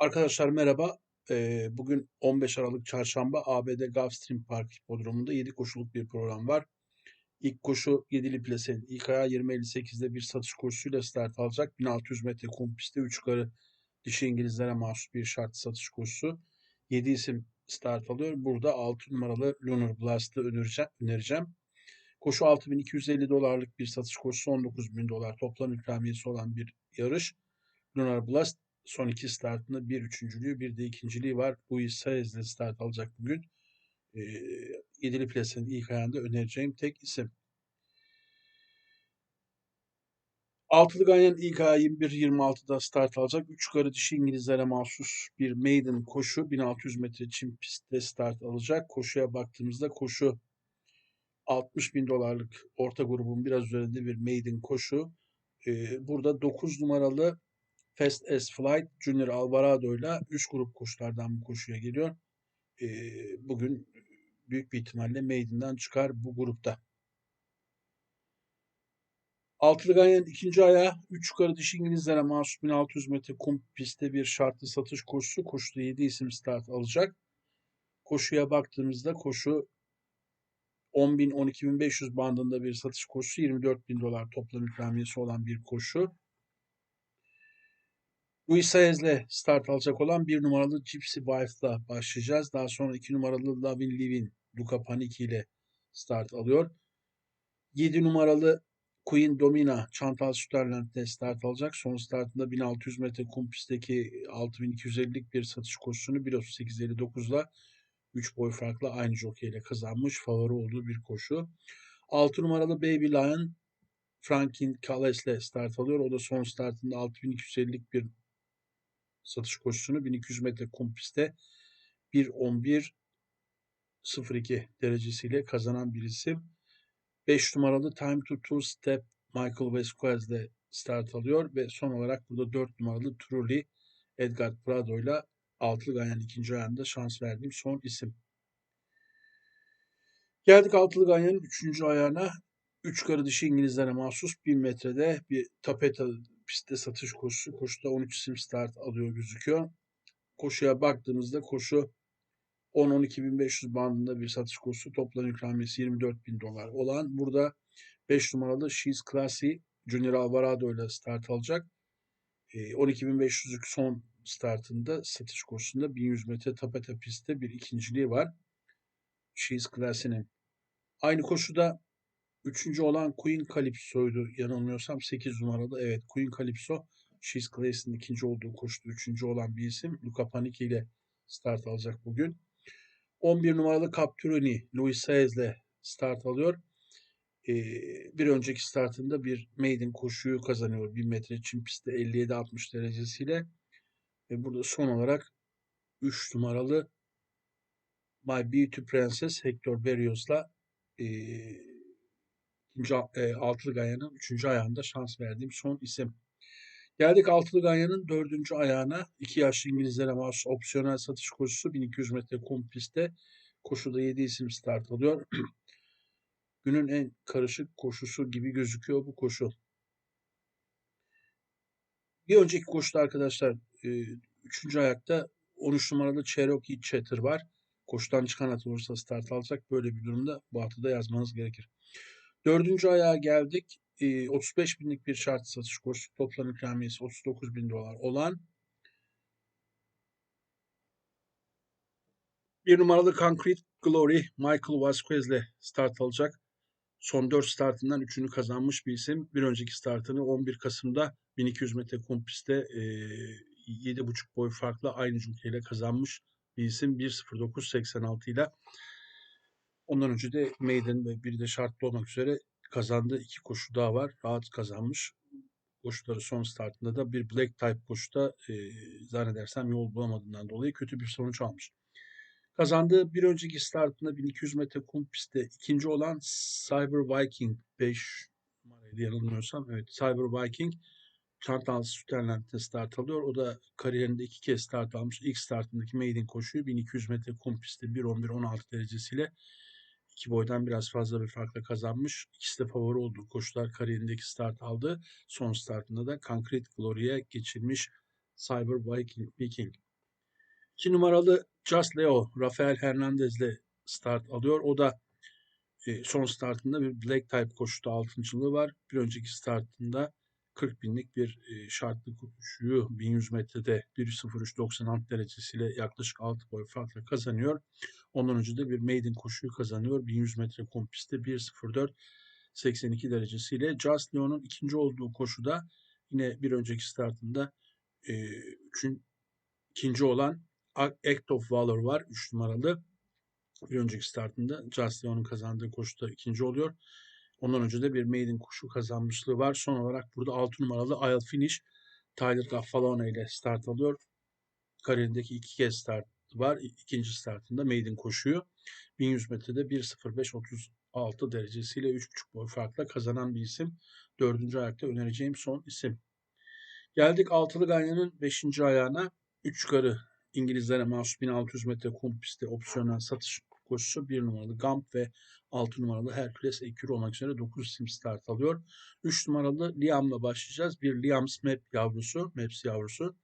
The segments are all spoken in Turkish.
Arkadaşlar merhaba. Ee, bugün 15 Aralık Çarşamba ABD Gulfstream Park Hipodromu'nda 7 koşuluk bir program var. İlk koşu 7'li plasenin ilk ayağı 20.58'de bir satış koşusuyla start alacak. 1600 metre kum pistte 3 yukarı dişi İngilizlere mahsus bir şart satış koşusu. 7 isim start alıyor. Burada 6 numaralı Lunar Blast'ı önereceğim. Koşu 6250 dolarlık bir satış koşusu 19.000 dolar toplam ikramiyesi olan bir yarış. Lunar Blast son iki startında bir üçüncülüğü bir de ikinciliği var. Luis Saez'le start alacak bugün. E, yedili plasenin ilk ayağında önereceğim tek isim. Altılı Ganyan ilk ayağı 21-26'da start alacak. Üç yukarı dişi İngilizlere mahsus bir maiden koşu. 1600 metre çim pistte start alacak. Koşuya baktığımızda koşu 60 bin dolarlık orta grubun biraz üzerinde bir maiden koşu. Ee, burada 9 numaralı Fast as Flight Junior Alvarado ile üst grup koşulardan bu koşuya geliyor. E, bugün büyük bir ihtimalle Maiden'dan çıkar bu grupta. Altılı Ganyan'ın ikinci ayağı 3 yukarı dişi İngilizlere mahsus 1600 metre kum pistte bir şartlı satış koşusu. Koşuda 7 isim start alacak. Koşuya baktığımızda koşu 10.000-12.500 bandında bir satış koşusu 24.000 dolar toplam ikramiyesi olan bir koşu. Luis Saez'le start alacak olan bir numaralı Gypsy Wife'la başlayacağız. Daha sonra iki numaralı Lavin Livin Luca Panicki ile start alıyor. 7 numaralı Queen Domina Chantal Sutherland'de start alacak. Son startında 1600 metre kum pistteki 6250'lik bir satış koşusunu 1.38.59'la 3 boy farklı aynı jockey ile kazanmış. Favori olduğu bir koşu. 6 numaralı Baby Lion Franklin Cales'le start alıyor. O da son startında 6250'lik bir satış koşusunu 1200 metre kum pistte 1.11.02 derecesiyle kazanan bir isim. 5 numaralı Time to Two Step Michael Vasquez ile start alıyor ve son olarak burada 4 numaralı Truly Edgar Prado ile altılı ganyan ikinci ayağında şans verdiğim son isim. Geldik altılı ganyanın üçüncü ayağına. Üç karı dişi İngilizlere mahsus 1000 metrede bir tapeta pistte satış koşusu. Koşuda 13 isim start alıyor gözüküyor. Koşuya baktığımızda koşu 10-12.500 bandında bir satış koşusu. Toplam ikramiyesi 24.000 dolar olan. Burada 5 numaralı She's Classy Junior Alvarado ile start alacak. 12.500'lük ee, son startında satış koşusunda 1100 metre tapeta pistte bir ikinciliği var. She's Classy'nin. Aynı koşuda Üçüncü olan Queen Calypso'ydu yanılmıyorsam 8 numaralı. Evet Queen Calypso She's Class'in ikinci olduğu koştu. Üçüncü olan bir isim. Luca Panicki ile start alacak bugün. 11 numaralı Capturoni Luis Saez ile start alıyor. Ee, bir önceki startında bir maiden koşuyu kazanıyor. 1000 metre çim pistte 57-60 derecesiyle. Ve burada son olarak 3 numaralı My Beauty Princess Hector Berrios'la e, e, altılı ganyanın üçüncü ayağında şans verdiğim son isim. Geldik altılı ganyanın dördüncü ayağına. iki yaşlı İngilizlere mahsus opsiyonel satış koşusu 1200 metre kum pistte. Koşuda 7 isim start alıyor. Günün en karışık koşusu gibi gözüküyor bu koşu. Bir önceki koşuda arkadaşlar 3. E, ayakta 13 numaralı Cherokee Chatter var. Koşudan çıkan at olursa start alacak. Böyle bir durumda bu atı da yazmanız gerekir. Dördüncü ayağa geldik. 35 binlik bir şart satış koşusu toplam ikramiyesi 39 bin dolar olan bir numaralı Concrete Glory Michael Vasquez ile start alacak. Son 4 startından 3'ünü kazanmış bir isim. Bir önceki startını 11 Kasım'da 1200 metre kum pistte e, 7,5 boy farklı aynı cümleyle kazanmış bir isim. 1.09.86 ile Ondan önce de Maiden ve bir de şartlı olmak üzere kazandığı iki koşu daha var. Rahat kazanmış. Koşuları son startında da bir Black Type koşuda e, zannedersem yol bulamadığından dolayı kötü bir sonuç almış. Kazandığı bir önceki startında 1200 metre kum pistte ikinci olan Cyber Viking 5 numaraydı yanılmıyorsam. Evet Cyber Viking Chantal Sutherland'de start alıyor. O da kariyerinde iki kez start almış. İlk startındaki maiden koşuyu 1200 metre kum pistte 1.11-16 derecesiyle iki boydan biraz fazla bir farkla kazanmış. İkisi de favori olduğu koşular kariyerindeki start aldı. Son startında da Concrete Glory'e geçirmiş Cyber Viking. Viking. 2 numaralı Just Leo Rafael Hernandez'le start alıyor. O da e, son startında bir Black Type koşuda 6.lığı var. Bir önceki startında 40 binlik bir e, şartlı koşuyu 1100 metrede 1.03.96 derecesiyle yaklaşık 6 boy farkla kazanıyor. Ondan önce de bir maiden koşuyu kazanıyor. 1100 metre kompistte 1.04 82 derecesiyle. Just Leon'un ikinci olduğu koşuda yine bir önceki startında e, üçün, ikinci olan Act of Valor var. 3 numaralı. Bir önceki startında Just Leon'un kazandığı koşuda ikinci oluyor. Ondan önce de bir maiden koşu kazanmışlığı var. Son olarak burada 6 numaralı I'll Finish Tyler Gaffalone ile start alıyor. Kariyerindeki iki kez start var. İkinci startında maiden koşuyor. 1100 metrede 1.05.36 derecesiyle 3.5 boy farkla kazanan bir isim. Dördüncü ayakta önereceğim son isim. Geldik altılı ganyanın 5. ayağına. 3 yukarı İngilizlere mahsus 1600 metre kum pistte opsiyonel satış koşusu 1 numaralı Gump ve 6 numaralı Hercules Ekür olmak üzere 9 isim start alıyor. 3 numaralı Liam'la başlayacağız. Bir Liam's Map yavrusu, Maps yavrusu.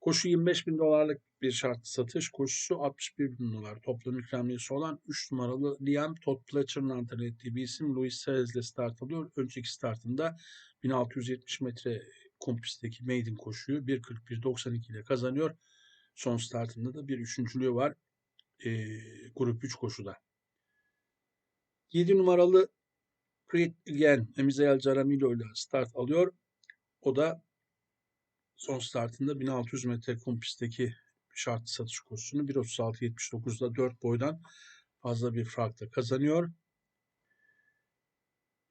Koşu 25 bin dolarlık bir şartlı satış. Koşusu 61 bin dolar. Toplam ikramiyesi olan 3 numaralı Liam Todd Pletcher'ın antrenör ettiği bir isim Louis Saez ile start alıyor. Önceki startında 1670 metre kompisteki maiden koşuyu 1.41.92 ile kazanıyor. Son startında da bir üçüncülüğü var. E, grup 3 koşuda. 7 numaralı Creed Ilgen Emizael Caramilo ile start alıyor. O da son startında 1600 metre kum pistteki şartlı satış koşusunu 1.36.79'da 4 boydan fazla bir farkla kazanıyor.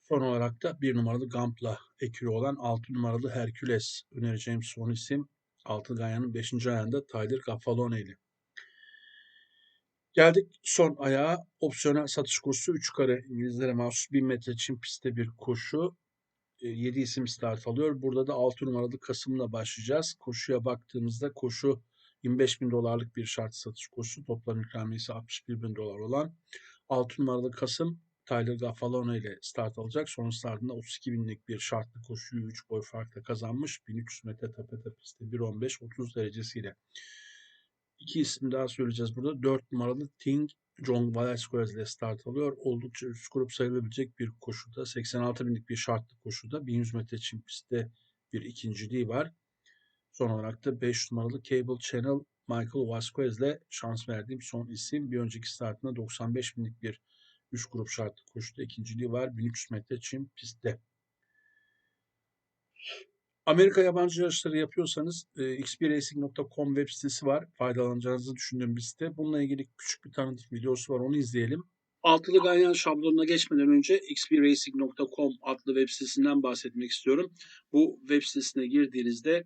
Son olarak da bir numaralı Gamp'la ekili olan 6 numaralı Hercules önereceğim son isim. Altın Ganyan'ın 5. ayağında Tyler Gaffalone ile. Geldik son ayağa. Opsiyonel satış koşusu 3 kare İngilizlere mahsus 1000 metre çim pistte bir koşu. 7 isim start alıyor. Burada da 6 numaralı Kasım'la başlayacağız. Koşuya baktığımızda koşu 25 bin dolarlık bir şart satış koşusu. Toplam ikramiyesi 61 bin dolar olan 6 numaralı Kasım Tyler Gaffalone ile start alacak. Son startında 32 binlik bir şartlı koşuyu 3 boy farkla kazanmış. 1300 metre tepe tepesinde 1.15-30 derecesiyle. İki isim daha söyleyeceğiz burada. 4 numaralı Ting John Velasquez ile start alıyor. Oldukça üst grup sayılabilecek bir koşuda. 86 binlik bir şartlı koşuda. 1100 metre çim pistte bir ikinciliği var. Son olarak da 5 numaralı Cable Channel Michael Vasquez ile şans verdiğim son isim. Bir önceki startında 95 binlik bir 3 grup şartlı koşuda ikinciliği var. 1300 metre çim pistte. Amerika yabancı yarışları yapıyorsanız e, xbracing.com web sitesi var. Faydalanacağınızı düşündüğüm bir site. Bununla ilgili küçük bir tanıtım videosu var. Onu izleyelim. Altılı ganyan şablonuna geçmeden önce xbracing.com adlı web sitesinden bahsetmek istiyorum. Bu web sitesine girdiğinizde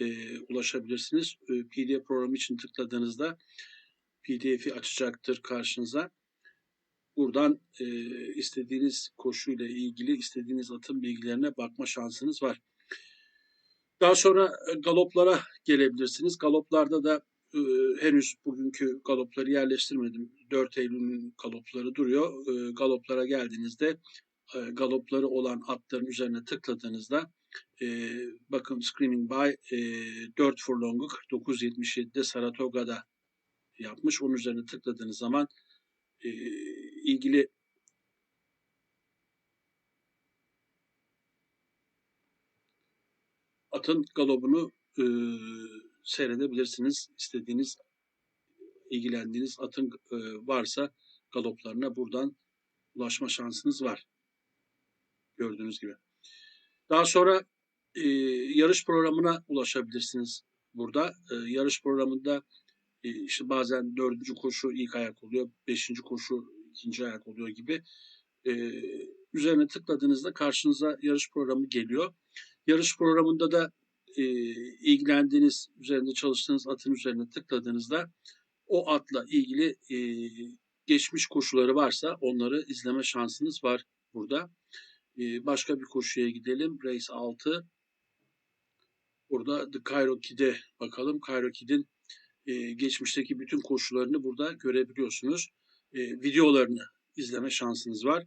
e, ulaşabilirsiniz. E, PDF programı için tıkladığınızda PDF'i açacaktır karşınıza. Buradan e, istediğiniz koşuyla ilgili istediğiniz atın bilgilerine bakma şansınız var. Daha sonra galoplara gelebilirsiniz. Galoplarda da e, henüz bugünkü galopları yerleştirmedim. 4 Eylül'ün galopları duruyor. E, galoplara geldiğinizde e, galopları olan atların üzerine tıkladığınızda e, bakın Screaming By e, 4 furlong'u 49.77'de Saratoga'da yapmış. Onun üzerine tıkladığınız zaman e, ilgili atın galobunu e, seyredebilirsiniz. İstediğiniz, ilgilendiğiniz atın e, varsa galoplarına buradan ulaşma şansınız var. Gördüğünüz gibi. Daha sonra e, yarış programına ulaşabilirsiniz burada. E, yarış programında e, işte bazen dördüncü koşu ilk ayak oluyor, beşinci koşu ikinci ayak oluyor gibi. E, üzerine tıkladığınızda karşınıza yarış programı geliyor. Yarış programında da e, ilgilendiğiniz, üzerinde çalıştığınız atın üzerine tıkladığınızda o atla ilgili e, geçmiş koşuları varsa onları izleme şansınız var burada. E, başka bir koşuya gidelim. Race 6. Burada The Cairo Kid'e bakalım. Cairo Kid'in e, geçmişteki bütün koşularını burada görebiliyorsunuz. E, videolarını izleme şansınız var.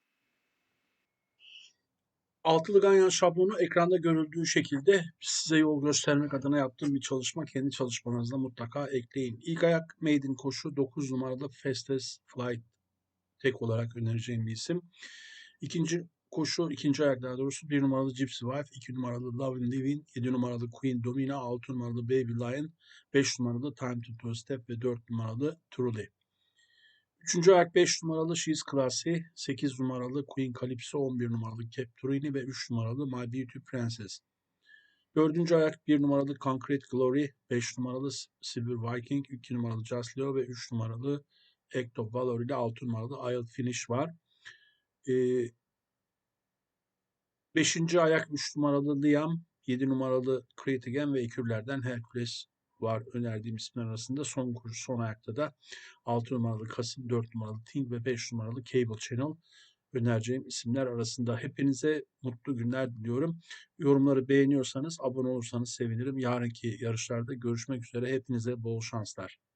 Altılı ganyan şablonu ekranda görüldüğü şekilde size yol göstermek adına yaptığım bir çalışma. Kendi çalışmanızda mutlaka ekleyin. İlk ayak maiden koşu 9 numaralı Fastest Flight tek olarak önereceğim bir isim. İkinci koşu, ikinci ayak daha doğrusu 1 numaralı Gypsy Wife, 2 numaralı Lovin' Living, 7 numaralı Queen Domina, 6 numaralı Baby Lion, 5 numaralı Time to Two Step ve 4 numaralı Truly. Üçüncü ayak 5 numaralı She's Classy, 8 numaralı Queen Calypso, 11 numaralı Cap Turini ve 3 numaralı My Beauty Princess. Dördüncü ayak 1 numaralı Concrete Glory, 5 numaralı Silver Viking, 2 numaralı Just Leo ve 3 numaralı Act of Valor ile 6 numaralı I'll Finish var. Ee, beşinci ayak 3 numaralı Liam, 7 numaralı Create Again ve ekürlerden Hercules var önerdiğim isimler arasında. Son koşu son ayakta da 6 numaralı Kasım, 4 numaralı Ting ve 5 numaralı Cable Channel önereceğim isimler arasında. Hepinize mutlu günler diliyorum. Yorumları beğeniyorsanız, abone olursanız sevinirim. Yarınki yarışlarda görüşmek üzere. Hepinize bol şanslar.